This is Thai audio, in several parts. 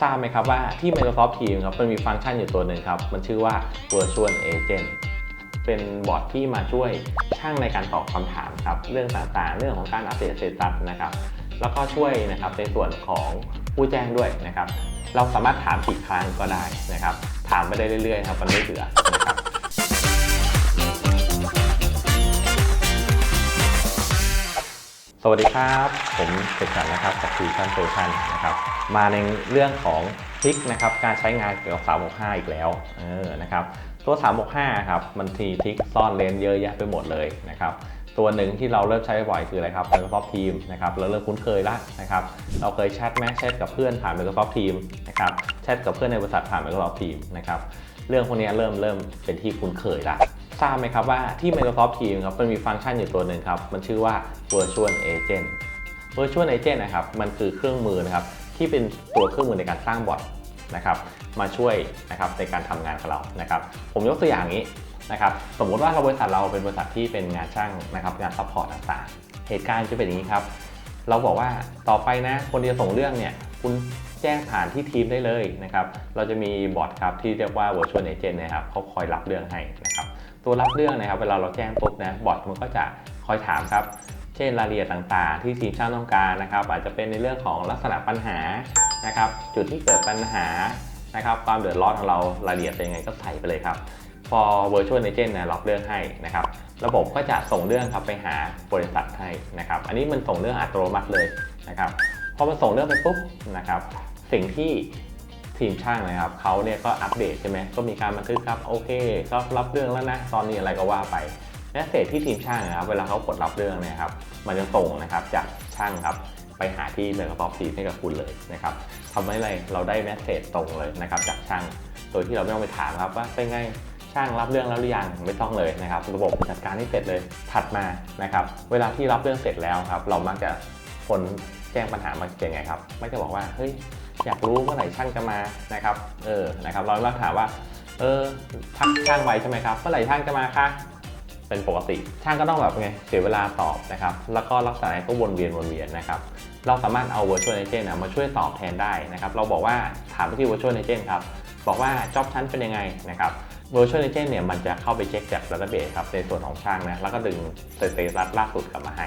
ทราบไหมครับว่าที่ Microsoft Teams ครับมันมีฟังก์ชันอยู่ตัวหนึ่งครับ มันชื่อว่า Virtual Agent เป็นบอทที่มาช่วยช่างในการตอบคำถามครับ เรื่องต่างๆ เรื่องของการอัปเดตสเตตัสนะครับ แล้วก็ช่วยนะครับในส่วนของผู้แจ้งด้วยนะครับ เราสามารถถามกี่ครั้งก็ได้นะครับ ถามไปได้เรื่อยๆครับมันไม่เบื่อนะครับ สวัสดีครับ ผมเสกสรรนะครับจาก Fusion Solution นะครับมาในเรื่องของทริคนะครับการใช้งานเกี่ยวกับ 365 อีกแล้วเออนะครับตัว 365 ครับมันทีทริคซ่อนเลนเยอะแยะไปหมดเลยนะครับตัวหนึ่งที่เราเริ่มใช้บ่อยคืออะไรครับ Microsoft Teams นะครับเราเริ่มคุ้นเคยแล้วนะครับเราเคยแชทแมชแชทกับเพื่อนผ่าน Microsoft Teams นะครับแชทกับเพื่อนในบริษัทผ่าน Microsoft Teams นะครับเรื่องพวกนี้เริ่มเริ่มเป็นที่คุ้นเคยละ ทราบไหมครับว่าที่ Microsoft Teams ครับมันมีฟังก์ชันอยู่ตัวหนึ่งครับ มันชื่อว่า Virtual Agent Virtual Agent นะครับ มันคือเครื่องมือนะครับ ที่เป็นตัวเครื่องมือในการสร้างบอทนะครับ มาช่วยนะครับในการทำงานของเรานะครับ ผมยกตัวอย่างนี้นะครับ สมมุติว่าเราบริษัทเราเป็นบริษัทที่เป็นงานช่างนะครับ งานซัพพอร์ตต่างๆ เหตุการณ์จะเป็นอย่างนี้ครับ เราบอกว่าต่อไปนะ คนที่จะส่งเรื่องเนี่ยคุณแจ้งผ่านที่ทีมได้เลยนะครับ เราจะมีบอทครับที่เรียกว่า virtual agent นะครับเขาคอยรับเรื่องให้นะครับ ตัวรับเรื่องนะครับเวลาเราแจ้งปุ๊บนะบอทมันก็จะคอยถามครับ เช่นรายละเอียดต่างๆ ที่ทีมช่างต้องการนะครับ อาจจะเป็นในเรื่องของลักษณะปัญหานะครับ จุดที่เกิดปัญหานะครับ ความเดือดร้อนของเรารายละเอียดเป็นยังไงก็ใส่ไปเลยครับพอ virtual agent นี่ยรับเรื่องให้นะครับ ระบบก็จะส่งเรื่องครับไปหาบริษัทให้นะครับ อันนี้มันส่งเรื่องอัตโนมัติเลยนะครับพอมันส่งเรื่องไปปุ๊บนะครับ สิ่งที่ ทีมช่างนะครับเขาเนี่ยก็อัปเดตใช่ไหมก็มีการบันทึกครับโอเคก็รับเรื่องแล้วนะตอนนี้อะไรก็ว่าไปแมสเซจที่ทีมช่างนะครับเวลาเขากดรับเรื่องนะครับมันจะส่งนะครับจากช่างครับไปหาที่ Microsoft Teams ให้กับคุณเลยนะครับทำให้อะไรเราได้แมสเซจตรงเลยนะครับจากช่างโดยที่เราไม่ต้องไปถามครับว่าเป็นไงช่างรับเรื่องแล้วหรือยังไม่ต้องเลยนะครับระบบจัดการให้เสร็จเลยถัดมานะครับเวลาที่รับเรื่องเสร็จแล้วครับเรามักจะคนแจ้งปัญหามาเป็นไงครับไม่จะบอกว่าเฮ้ย อยากรู้เมื่อไหร่ช่างจะมานะครับ เออ นะครับ เราเราถามว่า เออทักช่างไวใช่ไหมครับ เมื่อไหร่ช่างจะมาคะเป็นปกติ ช่างก็ต้องแบบไง เสียเวลาตอบนะครับ แล้วก็ลักษณะก็วนเวียนวนเวียนนะครับ เราสามารถเอา virtual agent นะมาช่วยตอบแทนได้นะครับ เราบอกว่าถามไปที่ virtual agent ครับ บอกว่า job ชั้นเป็นยังไงนะครับ virtual agent เนี่ยมันจะเข้าไปเช็คจาก database ครับในส่วนของช่างนะ แล้วก็ดึงสเตตัสล่าสุดกลับมาให้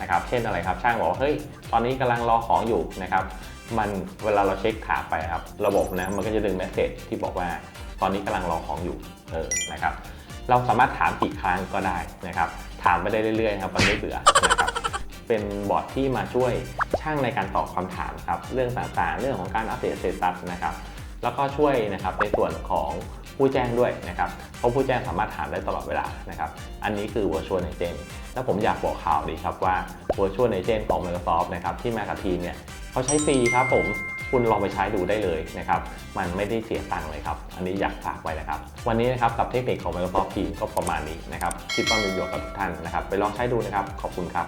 นะครับ เช่นอะไรครับ ช่างบอกว่าเฮ้ย ตอนนี้กำลังรอของอยู่นะครับ มันเวลาเราเช็คถามไปครับ ระบบนะมันก็จะดึงเมสเซจที่บอกว่าตอนนี้กำลังรอของอยู่เออนะครับ เราสามารถถามกี่ครั้งก็ได้นะครับ ถามไปได้เรื่อยๆครับมันไม่เบื่อนะครับเป็นบอทที่มาช่วยช่างในการตอบคำถามครับเรื่องต่างๆ เรื่องของการอัปเดตเตตัสนะครับ แล้วก็ช่วยนะครับในส่วนของผู้แจ้งด้วยนะครับ เพราะผู้แจ้งสามารถถามได้ตลอดเวลานะครับ อันนี้คือ Virtual Agent แล้วผมอยากบอกข่าวดีครับว่า Virtual Agent ของ Microsoft นะครับที่มากับทีมเนี่ย เขาใช้ฟรีครับผมคุณลองไปใช้ดูได้เลยนะครับ มันไม่ได้เสียตังค์เลยครับ อันนี้อยากฝากไว้นะครับ วันนี้นะครับกับเทคนิคของ Microsoft Teams ก็ประมาณนี้นะครับ คิดว่ามีประโยชน์กับทุกท่านนะครับ ไปลองใช้ดูนะครับ ขอบคุณครับ